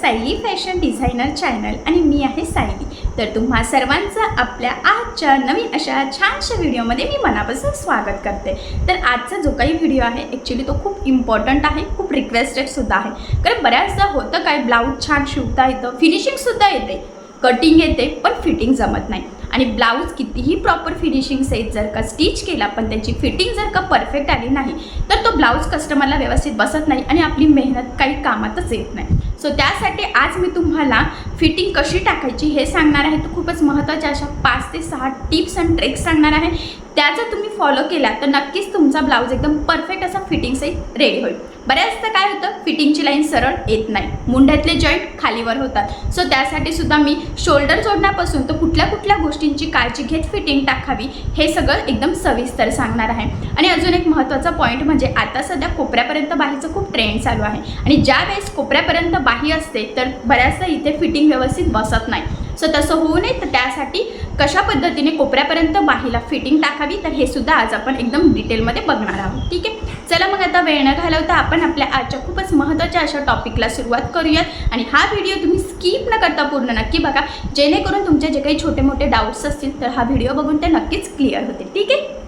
Sayali fashion designer channel आणि मी आहे सायली. तर तुम्हा सर्वांचं आपल्या आजच्या नवीन अशा छानशा व्हिडिओमध्ये मी मनापासून स्वागत करते. तर आजचा जो काही व्हिडिओ आहे ॲक्च्युली तो खूप इम्पॉर्टंट आहे खूप रिक्वेस्टेडसुद्धा आहे. कारण बऱ्याचदा होतं काय ब्लाऊज छान शिवता येतं फिनिशिंगसुद्धा येते कटिंग येते पण फिटिंग जमत नाही. आणि ब्लाऊज कितीही प्रॉपर फिनिशिंग सहित जर का स्टिच केला पण त्याची फिटिंग जर का परफेक्ट आली नाही तर तो ब्लाऊज कस्टमरला व्यवस्थित बसत नाही आणि आपली मेहनत काही कामातच येत नाही. सो त्यासाठी आज मी तुम्हाला फिटिंग कशी टाकायची हे सांगणार आहे. तर खूपच महत्त्वाच्या अशा पाच ते सहा टिप्स अँड ट्रिक्स सांगणार आहे. त्या जर तुम्ही फॉलो केला तर नक्कीच तुमचा ब्लाऊज एकदम परफेक्ट असा फिटिंगसहित रेडी होईल. बऱ्याचदा काय होतं फिटिंगची लाईन सरळ येत नाही. मुंड्यातले जॉईंट खालीवर होतात. सो त्यासाठी सुद्धा मी शोल्डर जोडण्यापासून तर कुठल्या कुठल्या गोष्टींची काळजी घेत फिटिंग टाकावी हे सगळं एकदम सविस्तर सांगणार आहे. आणि अजून एक महत्त्वाचा पॉईंट म्हणजे आता सध्या कोपऱ्यापर्यंत बाहीचं खूप ट्रेंड चालू आहे. आणि ज्या वेळेस कोपऱ्यापर्यंत बाही असते तर बऱ्याचदा इथे फिटिंग व्यवस्थित बसत नाही. सो तसं होऊ नये. तर त्यासाठी कशा पद्धतीने कोपऱ्यापर्यंत बाहीला फिटिंग टाकावी तर हे सुद्धा आज आपण एकदम डिटेलमध्ये बघणार आहोत. ठीक आहे? चला मग आता वेळ न घालवता आपण आपल्या आजच्या खूपच महत्त्वाच्या अशा टॉपिकला सुरुवात करूयात. आणि हा व्हिडिओ तुम्ही स्किप न करता पूर्ण नक्की बघा. जेणेकरून तुमचे जे काही छोटे मोठे डाऊट्स असतील तर हा व्हिडिओ बघून ते नक्कीच क्लिअर होते ठीक आहे?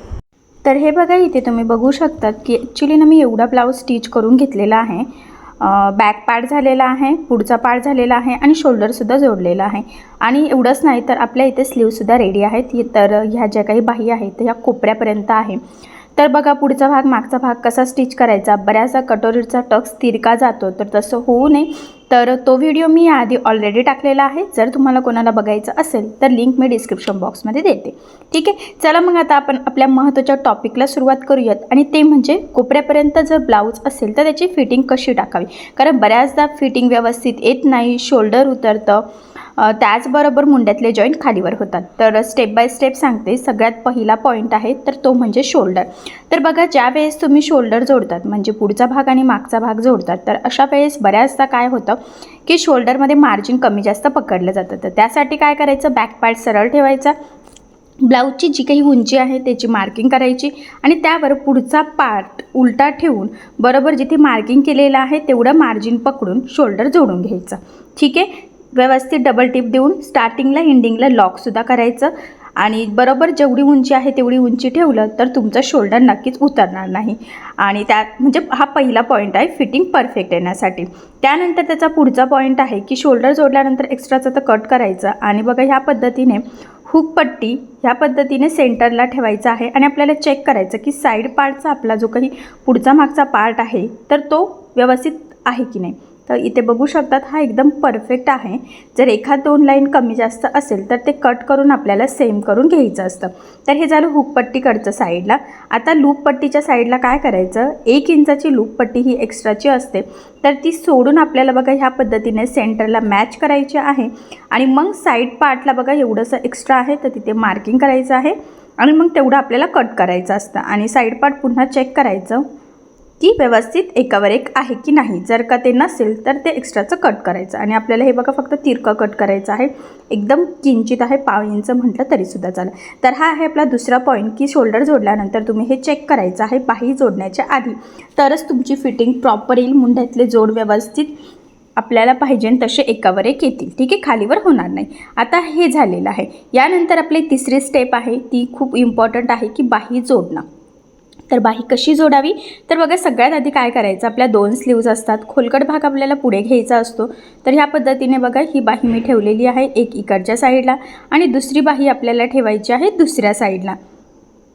तर हे बघा इथे तुम्ही बघू शकतात की ॲक्च्युली ना मी एवढा ब्लाऊज स्टिच करून घेतलेला आहे. बॅक पार्ट झालेला आहे पुढचा पार्ट झालेला आहे आणि शोल्डरसुद्धा जोडलेला आहे. आणि एवढंच नाही तर आपल्या इथे स्लीवसुद्धा रेडी आहेत. तर ह्या ज्या काही बाही आहेत त्या ह्या कोपऱ्यापर्यंत आहे. तर बघा पुढचा भाग मागचा भाग कसा स्टिच करायचा. बऱ्याचदा कटोरीचा टक्स तिरका जातो तर तसं होऊ नये. तर तो व्हिडिओ मी याआधी ऑलरेडी टाकलेला आहे. जर तुम्हाला कोणाला बघायचं असेल तर लिंक मी डिस्क्रिप्शन बॉक्समध्ये देते. ठीक आहे? चला मग आता आपण आपल्या महत्त्वाच्या टॉपिकला सुरुवात करूयात. आणि ते म्हणजे कोपऱ्यापर्यंत जर ब्लाऊज असेल तर त्याची फिटिंग कशी टाकावी? कारण बऱ्याचदा फिटिंग व्यवस्थित येत नाही शोल्डर उतरतं. त्याचबरोबर मुंड्यातले जॉईंट खालीवर होतात. तर स्टेप बाय स्टेप सांगते. सगळ्यात पहिला पॉईंट आहे तर तो म्हणजे शोल्डर. तर बघा ज्या वेळेस तुम्ही शोल्डर जोडतात म्हणजे पुढचा भाग आणि मागचा भाग जोडतात तर अशा वेळेस बऱ्याचदा काय होतं की शोल्डरमध्ये मार्जिन कमी जास्त पकडलं जातं. तर त्यासाठी काय करायचं? बॅक पार्ट सरळ ठेवायचा. ब्लाऊजची जी काही उंची आहे त्याची मार्किंग करायची आणि त्यावर पुढचा पार्ट उलटा ठेवून बरोबर जिथे मार्किंग केलेलं आहे तेवढं मार्जिन पकडून शोल्डर जोडून घ्यायचं. ठीक आहे? व्यवस्थित डबल टिप देऊन स्टार्टिंगला एंडिंगला लॉकसुद्धा करायचं. आणि बरोबर जेवढी उंची आहे तेवढी उंची ठेवलं तर तुमचं शोल्डर नक्कीच उतरणार नाही. आणि त्यात म्हणजे हा पहिला पॉईंट आहे फिटिंग परफेक्ट येण्यासाठी. त्यानंतर त्याचा पुढचा पॉईंट आहे की शोल्डर जोडल्यानंतर एक्स्ट्राचं तर कट करायचं. आणि बघा ह्या पद्धतीने हुक पट्टी ह्या पद्धतीने सेंटरला ठेवायचा आहे. आणि आपल्याला चेक करायचं की साईड पार्टचा आपला जो काही पुढचा मागचा पार्ट आहे तर तो व्यवस्थित आहे की नाही. तर इथे बघू शकतात हा एकदम परफेक्ट आहे. जर एखाद दोन लाईन कमी जास्त असेल तर ते कट करून आपल्याला सेम करून घ्यायचं असतं. तर हे झालं हुकपट्टीकडचं साईडला आता लूपपट्टीच्या साईडला काय करायचं? एक इंचाची लूपपट्टी ही एक्स्ट्राची असते. तर ती सोडून आपल्याला बघा ह्या पद्धतीने सेंटरला मॅच करायची आहे. आणि मग साईड पार्टला बघा एवढंसं एक्स्ट्रा आहे तर तिथे मार्किंग करायचं आहे. आणि मग तेवढं आपल्याला कट करायचं असतं. आणि साईड पार्ट पुन्हा चेक करायचं. की व्यवस्थित एकावर एक आहे की नाही. जर का ते नसेल तर ते एक्स्ट्राचं कट करायचं. आणि आपल्याला हे बघा फक्त तिरकं कट करायचं आहे. एकदम किंचित आहे पाव इंच म्हटलं तरीसुद्धा चालेल. तर हा आहे आपला दुसरा पॉईंट की शोल्डर जोडल्यानंतर तुम्ही हे चेक करायचं आहे बाही जोडण्याच्या आधी. तरच तुमची फिटिंग प्रॉपर येईल. मुंड्यातले जोड व्यवस्थित आपल्याला पाहिजे तसे एकावर एक येतील. ठीक आहे? खालीवर होणार नाही. आता हे झालेलं आहे. यानंतर आपली तिसरी स्टेप आहे. ती खूप इम्पॉर्टंट आहे की बाही जोडणं. तर बाही कशी जोडावी? तर बघा सगळ्यात आधी काय करायचं? आपल्या दोन स्लीव्ज असतात. खोलकट भाग आपल्याला पुढे घ्यायचा असतो. तर ह्या पद्धतीने बघा ही बाही मी ठेवलेली आहे एक इकडच्या साईडला आणि दुसरी बाही आपल्याला ठेवायची आहे दुसऱ्या साईडला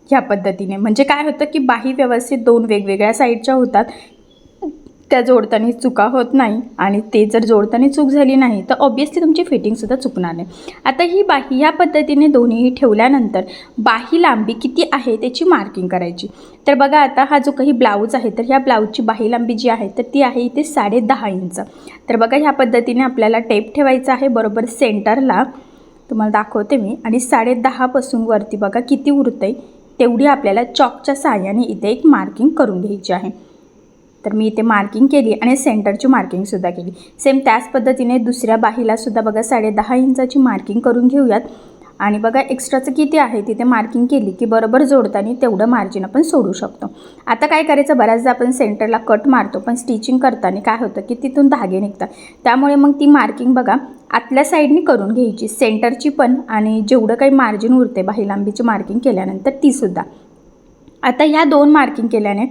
ह्या पद्धतीने. म्हणजे काय होतं की बाही व्यवस्थित दोन वेगवेगळ्या साईडच्या होतात. त्या जोडताना चुका होत नाही आणि ते जर जोडताना चूक झाली नाही तर ऑब्वियसली तुमची फिटिंगसुद्धा चुकणार नाही. आता ही बाही या पद्धतीने दोन्हीही ठेवल्यानंतर बाही लांबी किती आहे त्याची मार्किंग करायची. तर बघा आता हा जो काही ब्लाऊज आहे तर ह्या ब्लाऊजची बाही लांबी जी आहे तर ती आहे इथे साडे दहा इंच. तर बघा ह्या पद्धतीने आपल्याला टेप ठेवायचा आहे बरोबर सेंटरला तुम्हाला दाखवते मी. आणि साडे दहापासून वरती बघा किती उरतं आहे तेवढी आपल्याला चॉकच्या साहाय्याने इथे एक मार्किंग करून घ्यायची आहे. तर मी इथे मार्किंग केली आणि सेंटरची मार्किंगसुद्धा केली. सेम त्याच पद्धतीने दुसऱ्या बाहीलासुद्धा बघा साडे दहा इंचाची मार्किंग करून घेऊयात. आणि बघा एक्स्ट्राचं किती आहे तिथे मार्किंग केली की बरोबर जोडताना तेवढं मार्जिन आपण सोडू शकतो. आता काय करायचं? बऱ्याचदा आपण सेंटरला कट मारतो पण स्टिचिंग करताना काय होतं की तिथून धागे निघतात. त्यामुळे मग ती मार्किंग बघा आतल्या साईडनी करून घ्यायची. सेंटरची पण आणि जेवढं काही मार्जिन उरते बाही लांबीची मार्किंग केल्यानंतर तीसुद्धा आता ह्या दोन मार्किंग केल्याने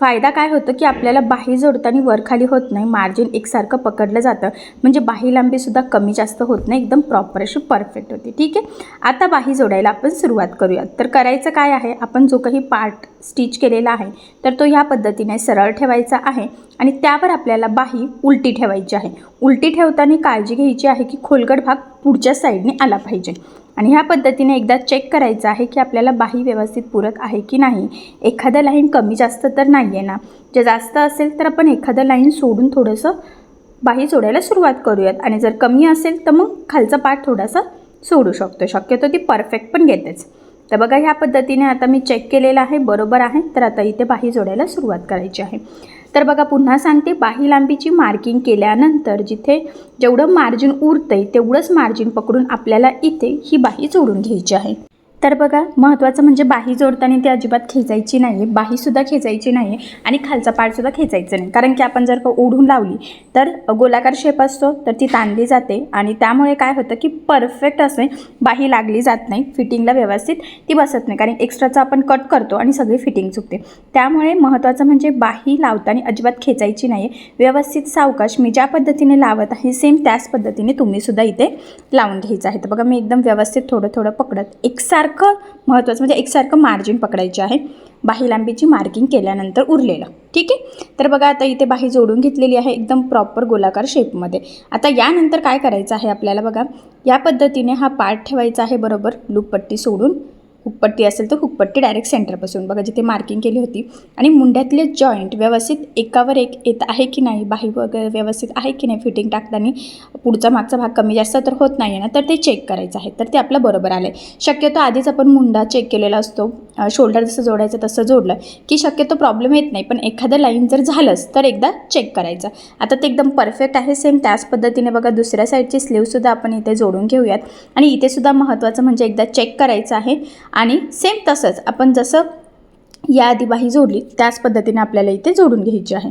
फायदा काय होतं की आपल्याला बाही जोडताना वरखाली होत नाही मार्जिन एकसारखं पकडलं जातं. म्हणजे बाही लांबीसुद्धा कमी जास्त होत नाही एकदम प्रॉपर अशी परफेक्ट होती. ठीक आहे? आता बाही जोडायला आपण सुरुवात करूयात. तर करायचं काय आहे? आपण जो काही पार्ट स्टिच केलेला आहे तर तो ह्या पद्धतीने सरळ ठेवायचा आहे आणि त्यावर आपल्याला बाही उलटी ठेवायची आहे. उलटी ठेवताना काळजी घ्यायची आहे की खोलगट भाग पुढच्या साईडने आला पाहिजे. आणि ह्या पद्धतीने एकदा चेक करायचं आहे की आपल्याला बाही व्यवस्थित पूरक आहे की नाही. एखादं लाईन कमी जास्त तर नाही आहे ना. जे जास्त असेल तर आपण एखादं लाईन सोडून थोडंसं बाही सोडायला सुरुवात करूयात. आणि जर कमी असेल तर मग खालचा पाठ थोडासा सोडू शकतो. शक्यतो ती परफेक्ट पण घेतेच. तर बघा ह्या पद्धतीने आता मी चेक केलेलं आहे बरोबर आहे. तर आता इथे बाही जोडायला सुरुवात करायची आहे. तर बघा पुन्हा सांगते बाही लांबीची मार्किंग केल्यानंतर जिथे जेवढं मार्जिन उरतंय तेवढंच मार्जिन पकडून आपल्याला इथे ही बाही जोडून घ्यायची आहे. तर बघा महत्त्वाचं म्हणजे बाही जोडताना ती अजिबात खेचायची नाही आहे बाहीसुद्धा खेचायची नाही आहे आणि खालचा पाडसुद्धा खेचायचं नाही. कारण की आपण जर का ओढून लावली तर गोलाकार शेप असतो तर ती ताणली जाते आणि त्यामुळे काय होतं की परफेक्ट असे बाही लागली जात नाही. फिटिंगला व्यवस्थित ती बसत नाही. कारण एक्स्ट्राचं आपण कट करतो आणि सगळी फिटिंग चुकते. त्यामुळे महत्त्वाचं म्हणजे बाही लावताना अजिबात खेचायची नाही आहे व्यवस्थित सावकाश मी ज्या पद्धतीने लावत आहे सेम त्याच पद्धतीने तुम्हीसुद्धा इथे लावून घ्यायचं आहे. तर बघा मी एकदम व्यवस्थित थोडं थोडं पकडत एकसारखं महत्त्वाचं म्हणजे एकसारखं मार्जिन पकडायचे आहे. बाही लांबीची मार्किंग केल्यानंतर उरलेलं. ठीक आहे? तर बघा आता इथे बाही जोडून घेतलेली आहे एकदम प्रॉपर गोलाकार शेपमध्ये आता यानंतर काय करायचं आहे आपल्याला बघा? या पद्धतीने हा पार्ट ठेवायचा आहे बरोबर? लूपपट्टी सोडून. हुकपट्टी असेल तर हुकपट्टी डायरेक्ट सेंटरपासून बघा जिथे मार्किंग केली होती. आणि मुंड्यातले जॉईंट व्यवस्थित एकावर एक येत आहे की नाही बाही वगैरे व्यवस्थित आहे की नाही फिटिंग टाकताना पुढचा मागचा भाग कमी जास्त तर होत नाही आहे ना तर ते चेक करायचं आहे. तर ते आपलं बरोबर आलं आहे शक्यतो आधीच आपण मुंडा चेक केलेला असतो. शोल्डर जसं जोडायचं तसं जोडलं की शक्यतो प्रॉब्लेम येत नाही. पण एखादं लाईन जर झालंच तर एकदा चेक करायचं. आता ते एकदम परफेक्ट आहे सेम त्याच पद्धतीने बघा दुसऱ्या साईडची स्लीवसुद्धा आपण इथे जोडून घेऊयात. आणि इथेसुद्धा महत्त्वाचं म्हणजे एकदा चेक करायचं आहे. आणि सेम तसंच आपण जसं या आधी बाही जोडली त्याच पद्धतीने आपल्याला इथे जोडून घ्यायची आहे.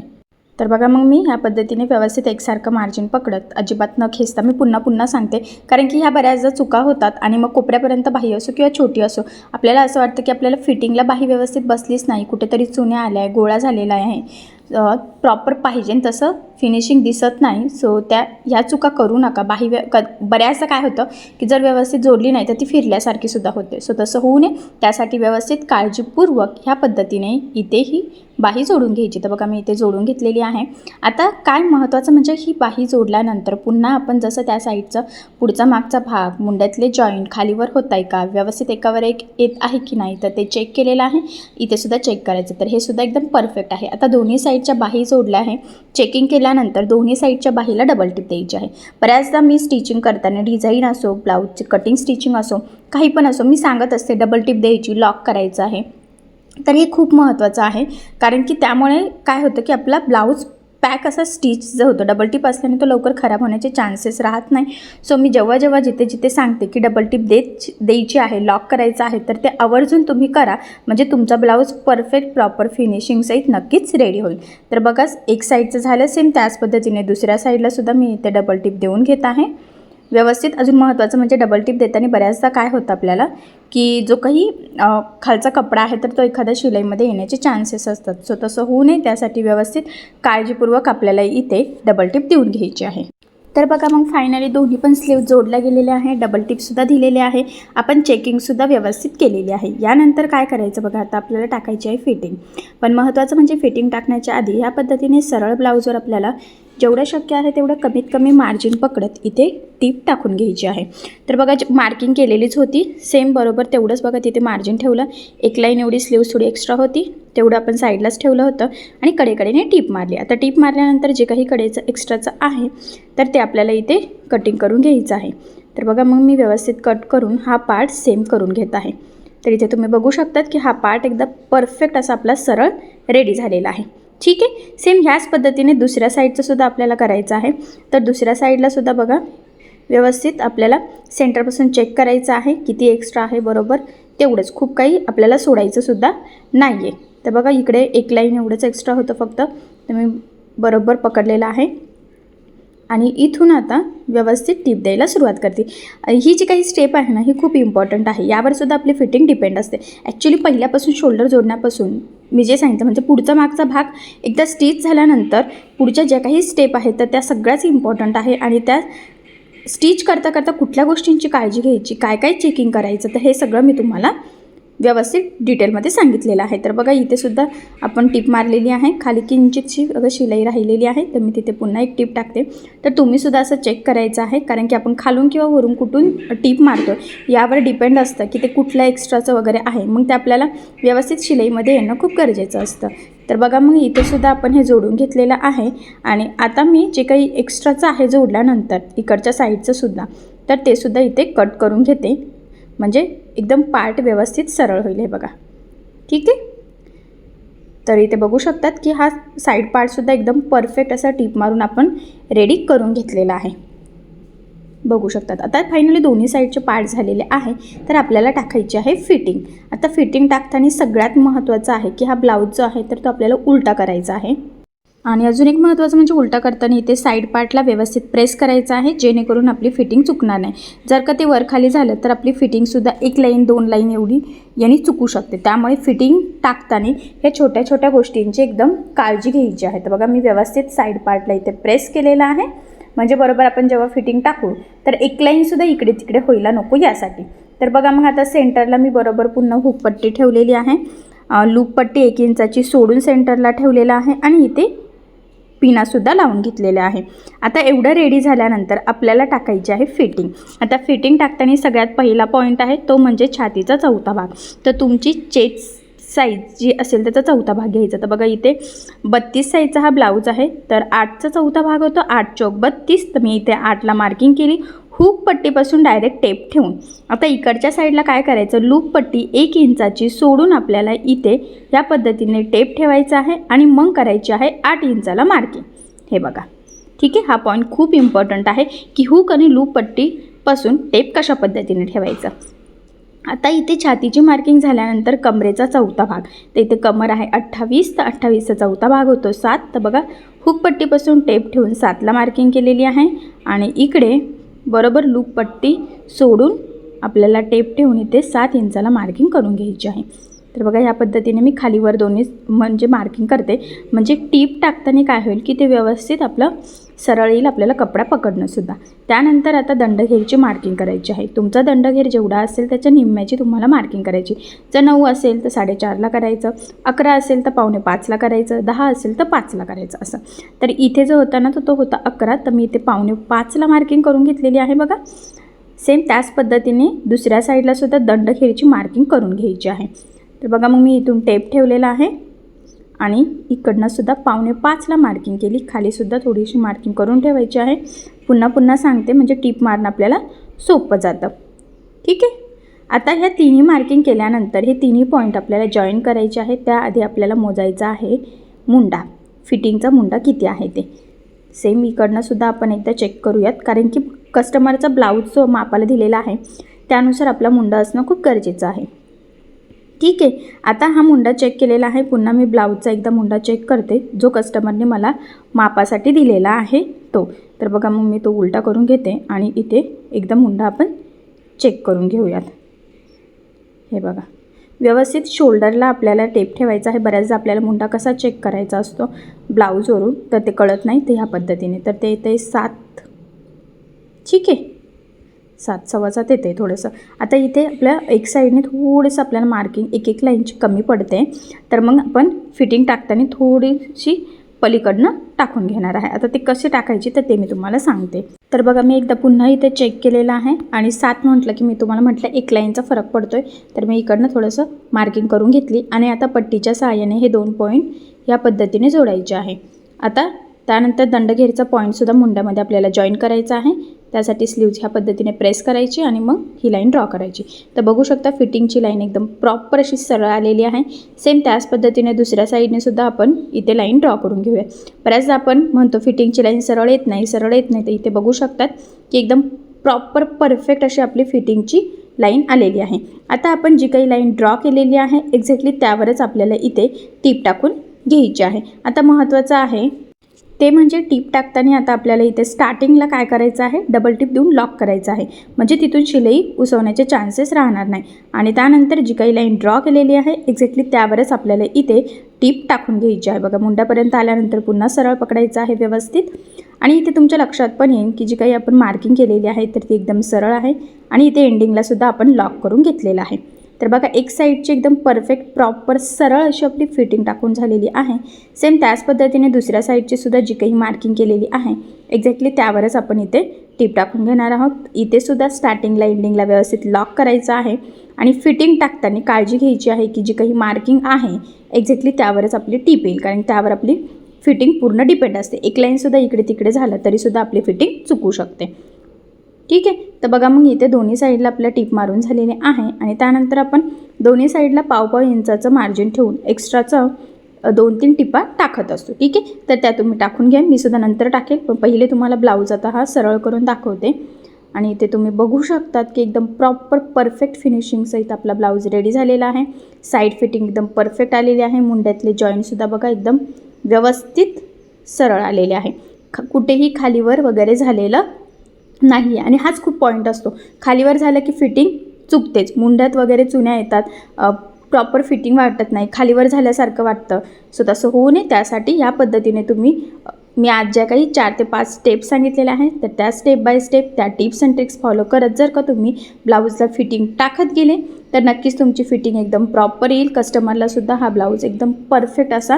तर बघा मग मी ह्या पद्धतीने व्यवस्थित एकसारखं मार्जिन पकडत अजिबात न खेचता मी पुन्हा पुन्हा सांगते. कारण की ह्या बऱ्याचदा चुका होतात आणि मग कोपऱ्यापर्यंत बाही असो किंवा छोटी असो आपल्याला असं वाटतं की आपल्याला फिटिंगला बाही व्यवस्थित बसलीच नाही कुठेतरी चुन्या आल्या आहे गोळा झालेला आहे प्रॉपर पाहिजे. तसं फिनिशिंग दिसत नाही. सो त्या ह्या चुका करू नका. बाही व्य क बऱ्याचदा काय होतं की जर व्यवस्थित जोडली नाही तर ती फिरल्यासारखी सुद्धा होते. सो तसं होऊ नये. त्यासाठी व्यवस्थित काळजीपूर्वक ह्या पद्धतीने इथेही बाही जोडून घ्यायची. तर बघा मी इथे जोडून घेतलेली आहे. आता काय महत्त्वाचं म्हणजे ही बाही जोडल्यानंतर पुन्हा आपण जसं त्या साईडचं पुढचा मागचा भाग मुंड्यातले जॉईंट खालीवर होत आहे का? व्यवस्थित एकावर एक येत आहे की नाही? तर ते चेक केलेलं आहे. इथे सुद्धा चेक करायचं. तर हे सुद्धा एकदम परफेक्ट आहे. आता दोन्ही साईडच्या बाही जोडल्या आहे. चेकिंग केल्यानंतर दोन्ही साईडच्या बाहीला डबल टिप द्यायची आहे. बऱ्याचदा मी स्टिचिंग करताना डिझाईन असो ब्लाऊजची कटिंग स्टिचिंग असो काही पण असो मी सांगत असते डबल टिप द्यायची लॉक करायचं आहे. तर हे खूप महत्त्वाचं आहे. कारण की त्यामुळे काय होतं की आपला ब्लाऊज पॅक असा स्टिच जो होतो डबल टिप असल्याने तो लवकर खराब होण्याचे चान्सेस राहत नाही. सो मी जेव्हा जेव्हा जिथे जिथे सांगते की डबल टिप देत द्यायची आहे लॉक करायचं आहे तर ते आवर्जून तुम्ही करा. म्हणजे तुमचा ब्लाऊज परफेक्ट प्रॉपर फिनिशिंगसहित नक्कीच रेडी होईल. तर बघा एक साईडचं झालं सेम त्याच पद्धतीने दुसऱ्या साईडला सुद्धा मी इथे डबल टिप देऊन घेत आहे. व्यवस्थित अजून महत्त्वाचं म्हणजे डबल टिप देताना बऱ्याचदा काय होतं आपल्याला की जो काही खालचा कपडा आहे तर तो एखाद्या शिलाईमध्ये येण्याचे चान्सेस असतात. सो तसं होऊ नये त्यासाठी व्यवस्थित काळजीपूर्वक आपल्याला इथे डबल टिप देऊन घ्यायची आहे. तर बघा मग फायनली दोन्ही पण स्लीव जोडल्या गेलेले आहे डबल टिपसुद्धा दिलेले आहे आपण चेकिंगसुद्धा व्यवस्थित केलेली आहे. यानंतर काय करायचं बघा आता आपल्याला टाकायची आहे फिटिंग पण महत्त्वाचं म्हणजे फिटिंग टाकण्याच्या आधी ह्या पद्धतीने सरळ ब्लाऊजवर आपल्याला जेवढं शक्य आहे तेवढं कमीत कमी मार्जिन पकडत इथे टीप टाकून घ्यायची आहे. तर बघा मार्किंग केलेलीच होती सेम बरोबर तेवढंच बघा तिथे मार्जिन ठेवलं. एक लाईन एवढी स्लीव्स थोडी एक्स्ट्रा होती तेवढं आपण साईडलाच ठेवलं होतं आणि कडेकडेने टीप मारली. आता टीप मारल्यानंतर जे काही कडेचं एक्स्ट्राचं आहे तर ते आपल्याला इथे कटिंग करून घ्यायचं आहे. तर बघा मग मी व्यवस्थित कट करून हा पार्ट सेम करून घेत आहे. तर इथे तुम्ही बघू शकतात की हा पार्ट एकदा परफेक्ट असा आपला सरळ रेडी झालेला आहे. ठीक आहे? सेम ह्याच पद्धतीने दुसऱ्या साईडचंसुद्धा आपल्याला करायचं आहे. तर दुसऱ्या साईडलासुद्धा बघा व्यवस्थित आपल्याला सेंटरपासून चेक करायचं आहे किती एक्स्ट्रा आहे बरोबर. तेवढंच खूप काही आपल्याला सोडायचंसुद्धा नाही आहे तर बघा इकडे एक लाईन एवढंच एक्स्ट्रा होतं फक्त. तर मी बरोबर पकडलेलं आहे. आणि इथून आता व्यवस्थित टीप द्यायला सुरुवात करते. ही जी काही स्टेप आहे ना ही खूप इम्पॉर्टंट आहे. यावर सुद्धा आपली फिटिंग डिपेंड असते. ॲक्च्युली पहिल्यापासून शोल्डर जोडण्यापासून मी जे सांगितलं म्हणजे पुढचा मागचा भाग एकदा स्टिच झाल्यानंतर पुढच्या ज्या काही स्टेप आहेत तर त्या सगळ्याच इम्पॉर्टंट आहे. आणि त्या स्टिच करता करता कुठल्या गोष्टींची काळजी घ्यायची काय काय चेकिंग करायचं तर हे सगळं मी तुम्हाला व्यवस्थित डिटेलमध्ये सांगितलेलं आहे. तर बघा इथे सुद्धा आपण टीप मारलेली आहे. खाली किंचितशी अगं शिलाई राहिलेली आहे. तर मी तिथे पुन्हा एक टीप टाकते. तर तुम्ही सुद्धा असं चेक करायचं आहे. कारण की आपण खालून किंवा वरून कुठून टीप मारतो यावर डिपेंड असतं की ते कुठल्या एक्स्ट्राचं वगैरे आहे. मग ते आपल्याला व्यवस्थित शिलाईमध्ये येणं खूप गरजेचं असतं. तर बघा मग इथे सुद्धा आपण हे जोडून घेतलेलं आहे. आणि आता मी जे काही एक्स्ट्राचं आहे जोडल्यानंतर इकडच्या साईडचं सुद्धा तर ते सुद्धा इथे कट करून घेते. म्हणजे एकदम पार्ट व्यवस्थित सरळ होईल हे बघा. ठीक आहे? तर इथे बघू शकतात की हा साईड पार्टसुद्धा एकदम परफेक्ट असा टीप मारून आपण रेडी करून घेतलेला आहे. बघू शकतात. आता फायनली दोन्ही साईडचे पार्ट झालेले आहे. तर आपल्याला टाकायची आहे फिटिंग आता फिटिंग टाकताना सगळ्यात महत्त्वाचं आहे की हा ब्लाऊज जो आहे तर तो आपल्याला उलटा करायचा आहे. आणि अजून एक महत्त्वाचं म्हणजे उलटा करताना इथे साईड पार्टला व्यवस्थित प्रेस करायचं आहे जेणेकरून आपली फिटिंग चुकणार नाही. जर का ते वरखाली झालं तर आपली फिटिंगसुद्धा एक लाईन दोन लाईन एवढी यांनी चुकू शकते. त्यामुळे फिटिंग टाकताना ह्या छोट्या छोट्या गोष्टींची एकदम काळजी घ्यायची आहे. तर बघा मी व्यवस्थित साईड पार्टला इथे प्रेस केलेलं आहे. म्हणजे बरोबर आपण जेव्हा फिटिंग टाकू तर एक लाईनसुद्धा इकडे तिकडे व्हायला नको यासाठी. तर बघा मग आता सेंटरला मी बरोबर पुन्हा हुकपट्टी ठेवलेली आहे. लूप पट्टी एक इंचाची सोडून सेंटरला ठेवलेलं आहे. आणि इथे पिनासुद्धा लावून घेतलेल्या आहे. आता एवढं रेडी झाल्यानंतर आपल्याला टाकायची आहे फिटिंग आता फिटिंग टाकताना सगळ्यात पहिला पॉईंट आहे तो म्हणजे छातीचा चौथा भाग. तर तुमची चेस्ट साईज जी असेल त्याचा चौथा भाग घ्यायचा. तर बघा इथे बत्तीस साईजचा हा ब्लाऊज आहे तर आठचा चौथा भाग होतो आठ चौक बत्तीस. तर मी इथे आठला मार्किंग केली. हुक पट्टीपासून डायरेक्ट टेप ठेवून. आता इकडच्या साईडला काय करायचं? लूप पट्टी एक इंचाची सोडून आपल्याला इथे या पद्धतीने टेप ठेवायचा आहे आणि मग करायची आहे आठ इंचाला मार्किंग. हे बघा. ठीक आहे? हा पॉईंट खूप इम्पॉर्टंट आहे की हुक आणि लूप पट्टीपासून टेप कशा पद्धतीने ठेवायचा? आता इथे छातीची मार्किंग झाल्यानंतर कमरेचा चौथा भाग. तर इथे कमर आहे अठ्ठावीस तर अठ्ठावीसचा चौथा भाग होतो सात. तर बघा हुकपट्टीपासून टेप ठेवून सातला मार्किंग केलेली आहे. आणि इकडे बरोबर लूप पट्टी सोडून आपल्याला टेप ठेवून इथे सात इंचाला मार्किंग करून घ्यायची आहे. तर बघा या पद्धतीने मी खालीवर दोन्ही म्हणजे मार्किंग करते. म्हणजे टीप टाकताना काय होईल की ते व्यवस्थित आपलं सरळ येईल आपल्याला कपडा पकडणंसुद्धा त्यानंतर आता दंडघेरची मार्किंग करायची आहे. तुमचा दंडघेर जेवढा असेल त्याच्या निम्म्याची तुम्हाला मार्किंग करायची. जर नऊ असेल तर साडेचारला करायचं. अकरा असेल तर पावणे पाचला करायचं. दहा असेल तर पाचला करायचं असं. तर इथे जो होता ना तो तो होता अकरा. तर मी इथे पावणे पाचला मार्किंग करून घेतलेली आहे बघा. सेम त्याच पद्धतीने दुसऱ्या साईडलासुद्धा दंडखेरीची मार्किंग करून घ्यायची आहे. तर बघा मग मी इथून टेप ठेवलेला आहे. आणि इकडनं सुद्धा पावणे पाचला मार्किंग केली. खालीसुद्धा थोडीशी मार्किंग करून ठेवायची आहे. पुन्हा पुन्हा सांगते म्हणजे टीप मारणं आपल्याला सोपं जातं. ठीक आहे? आता ह्या तिन्ही मार्किंग केल्यानंतर हे तिन्ही पॉईंट आपल्याला जॉईन करायचे आहे त्याआधी आपल्याला मोजायचा आहे मुंडा. फिटिंगचा मुंडा किती आहे ते? सेम इकडनं सुद्धा आपण एकदा चेक करूयात. कारण की कस्टमरचा ब्लाऊज जो मापाला दिलेला आहे. त्यानुसार आपला मुंडा असणं खूप गरजेचं आहे. ठीक आहे. आता हा मुंडा चेक केलेला आहे. पुन्हा मी ब्लाऊजचा एकदा मुंडा चेक करते. जो कस्टमरने मला मापासाठी दिलेला आहे तो. तर बघा मग मी तो उलटा करून घेते आणि इथे एकदा मुंडा आपण चेक करून घेऊयात. हे बघा. व्यवस्थित शोल्डरला आपल्याला टेप ठेवायचा आहे. बऱ्याचदा आपल्याला मुंडा कसा चेक करायचा असतो? ब्लाऊजवरून तर ते कळत नाही ते ह्या पद्धतीने. तर ते इथे सात. ठीक आहे. सात सव्वा सात येते थोडंसं. आता इथे आपल्या एक साईडने थोडंसं आपल्याला मार्किंग एक एक लाईनची कमी पडते. तर मग आपण फिटिंग टाकताना थोडीशी पलीकडनं टाकून घेणार आहे. आता ते कसे टाकायचे तर ते मी तुम्हाला सांगते. तर बघा मी एकदा पुन्हा इथे चेक केलेलं आहे आणि सात म्हटलं की मी तुम्हाला म्हटलं एक लाईनचा फरक पडतो आहे तर मी इकडनं थोडंसं मार्किंग करून घेतली आणि आता पट्टीच्या सहाय्याने हे दोन पॉईंट या पद्धतीने जोडायचे आहे. आता त्यानंतर दंडघेरचा पॉईंटसुद्धा मुंड्यामध्ये आपल्याला जॉईन करायचा आहे. त्यासाठी स्लीव्ज ह्या पद्धतीने प्रेस करायची आणि मग ही लाईन ड्रॉ करायची. तर बघू शकता फिटिंगची लाईन एकदम प्रॉपर अशी सरळ आलेली आहे. सेम त्याच पद्धतीने दुसऱ्या साईडने सुद्धा आपण इथे लाईन ड्रॉ करून घेऊया. बऱ्याचदा आपण म्हणतो फिटिंगची लाईन सरळ येत नाही सरळ येत नाही. तर इथे बघू शकतात की एकदम प्रॉपर परफेक्ट अशी आपली फिटिंगची लाईन आलेली आहे. आता आपण जी काही लाईन ड्रॉ केलेली आहे एक्झॅक्टली त्यावरच आपल्याला इथे टीप टाकून घ्यायची आहे. आता महत्त्वाचं आहे ते म्हणजे टीप टाकताना आता आपल्याला इथे स्टार्टिंगला काय करायचं आहे? डबल टीप देऊन लॉक करायचं आहे. म्हणजे तिथून शिलाई उसवण्याचे चान्सेस राहणार नाही. आणि त्यानंतर जी काही लाईन ड्रॉ केलेली आहे एक्झॅक्टली त्यावरच आपल्याला इथे टीप टाकून घ्यायची आहे. बघा मुंड्यापर्यंत आल्यानंतर पुन्हा सरळ पकडायचं आहे व्यवस्थित. आणि इथे तुमच्या लक्षात पण येईल की जी काही आपण मार्किंग केलेली आहे तर ती एकदम सरळ आहे. आणि इथे एंडिंगलासुद्धा आपण लॉक करून घेतलेलं आहे. तर बघा एक साईडची एकदम परफेक्ट प्रॉपर सरळ अशी आपली फिटिंग टाकून झालेली आहे. सेम त्याच पद्धतीने दुसऱ्या साईडची सुद्धा जी काही मार्किंग केलेली आहे एक्झॅक्टली त्यावरच आपण इथे टीप टाकून घेणार आहोत. इथे सुद्धा स्टार्टिंगला एंडिंगला व्यवस्थित लॉक करायचं आहे आणि फिटिंग टाकताना काळजी घ्यायची आहे की जी काही मार्किंग आहे एक्झॅक्टली त्यावरच आपली टीप येईल कारण त्यावर आपली फिटिंग पूर्ण डिपेंड असते. एक लाईनसुद्धा इकडे तिकडे झालं तरीसुद्धा आपली फिटिंग चुकू शकते. ठीक आहे? तर बघा मग इथे दोन्ही साईडला आपल्या टीप मारून झालेले आहे आणि त्यानंतर आपण दोन्ही साईडला पाव पाव इंचाचं मार्जिन ठेवून एक्स्ट्राचं दोन तीन टिपा टाकत असतो. ठीक आहे? तर त्या तुम्ही टाकून घ्या. मी सुद्धा नंतर टाकेल. पण पहिले तुम्हाला ब्लाऊज आता हा सरळ करून दाखवते. आणि इथे तुम्ही बघू शकतात की एकदम प्रॉपर परफेक्ट फिनिशिंगसहित आपला ब्लाऊज रेडी झालेला आहे. साईड फिटिंग एकदम परफेक्ट आलेली आहे. मुंड्यातले जॉईंटसुद्धा बघा एकदम व्यवस्थित सरळ आलेले आहे. ख कुठेही खालीवर वगैरे झालेलं नाही आहे. आणि हाच खूप पॉईंट असतो. खालीवर झालं की फिटिंग चुकतेच. मुंड्यात वगैरे चुन्या येतात. प्रॉपर फिटिंग वाटत नाही. खालीवर झाल्यासारखं वाटतं. सो तसं होऊ नये. त्यासाठी या पद्धतीने तुम्ही मी आज ज्या काही चार ते पाच स्टेप सांगितलेल्या आहेत तर त्या स्टेप बाय स्टेप त्या टिप्स अँड ट्रिक्स फॉलो करत जर का तुम्ही ब्लाऊजला फिटिंग टाकत गेले तर नक्कीच तुमची फिटिंग एकदम प्रॉपर येईल. कस्टमरलासुद्धा हा ब्लाऊज एकदम परफेक्ट असा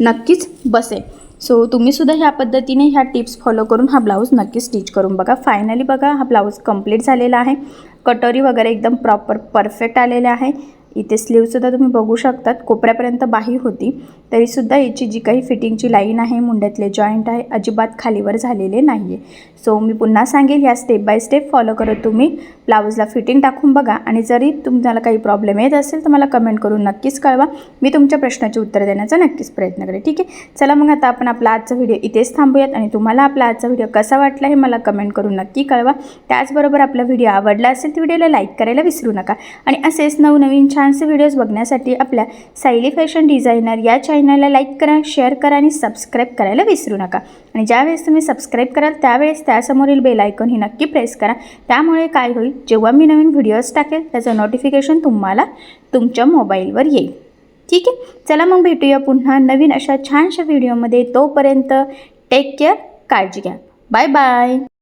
नक्कीच बसेल. सो तुम्हीसुद्धा ह्या पद्धतीने ह्या टिप्स फॉलो करून हा ब्लाऊज नक्की स्टिच करून बघा. फायनली बघा हा ब्लाऊज कंप्लीट झालेला आहे. कटोरी वगैरे एकदम प्रॉपर परफेक्ट आलेले आहे. इथे स्लीवसुद्धा तुम्ही बघू शकतात. कोपऱ्यापर्यंत बाही होती. तरीसुद्धा याची जी काही फिटिंगची लाईन आहे मुंड्यातले जॉईंट आहे अजिबात खालीवर झालेले नाही आहे सो मी पुन्हा सांगेल या स्टेप बाय स्टेप फॉलो करत तुम्ही ब्लाऊजला फिटिंग टाकून बघा. आणि जरी तुम्हाला काही प्रॉब्लेम येत असेल तर मला कमेंट करून नक्कीच कळवा. मी तुमच्या प्रश्नाचे उत्तर देण्याचा नक्कीच प्रयत्न करेन. ठीक आहे? चला मग आता आपण आपला आजचा व्हिडिओ इथेच थांबूयात. आणि तुम्हाला आपला आजचा व्हिडिओ कसा वाटला हे मला कमेंट करून नक्की कळवा. त्याचबरोबर आपला व्हिडिओ आवडला असेल तर व्हिडिओला लाईक करायला विसरू नका. आणि असेच नवनवीन छान छानसे व्हिडिओज बघण्यासाठी आपल्या सायली फॅशन डिझायनर या चॅनलला लाईक करा शेअर करा आणि सबस्क्राईब करायला विसरू नका. आणि ज्यावेळेस तुम्ही सबस्क्राईब कराल त्यावेळेस त्यासमोरील बेल आयकॉन ही नक्की प्रेस करा. त्यामुळे काय होईल जेव्हा मी नवीन व्हिडिओज टाकेल त्याचं नोटिफिकेशन तुम्हाला तुमच्या मोबाईलवर येईल. ठीक आहे? चला मग भेटूया पुन्हा नवीन अशा छानशा व्हिडिओमध्ये तोपर्यंत टेक केअर काळजी घ्या. Bye bye